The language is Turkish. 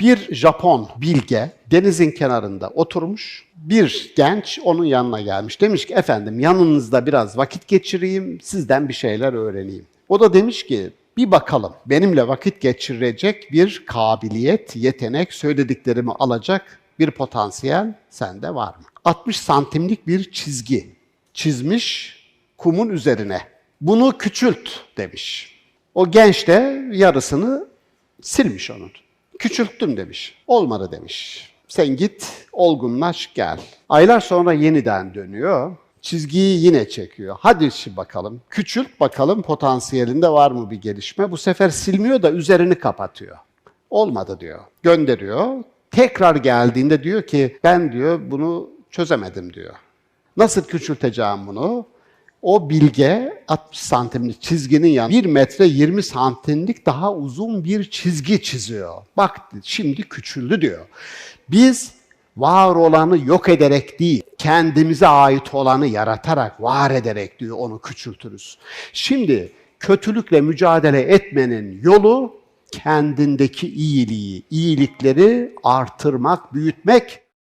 Bir Japon bilge denizin kenarında oturmuş. Bir genç onun yanına gelmiş. Demiş ki efendim yanınızda biraz vakit geçireyim, sizden bir şeyler öğreneyim. O da demiş ki bir bakalım benimle vakit geçirecek bir kabiliyet, yetenek, söylediklerimi alacak bir potansiyel sende var mı? 60 santimlik bir çizgi çizmiş kumun üzerine. Bunu küçült demiş. O genç de yarısını silmiş onun. Küçülttüm demiş. Olmadı demiş. Sen git, olgunlaş, gel. Aylar sonra yeniden dönüyor. Çizgiyi yine çekiyor. Hadi şimdi bakalım. Küçült bakalım potansiyelinde var mı bir gelişme. Bu sefer silmiyor da üzerini kapatıyor. Olmadı diyor. Gönderiyor. Tekrar geldiğinde diyor ki ben diyor bunu çözemedim diyor. Nasıl küçülteceğim bunu? O bilge 60 santimlik çizginin yanı 1 metre 20 santimlik daha uzun bir çizgi çiziyor. Bak şimdi küçüldü diyor. Biz var olanı yok ederek değil, kendimize ait olanı yaratarak, var ederek diyor onu küçültürüz. Şimdi kötülükle mücadele etmenin yolu kendindeki iyiliği, iyilikleri artırmak, büyütmek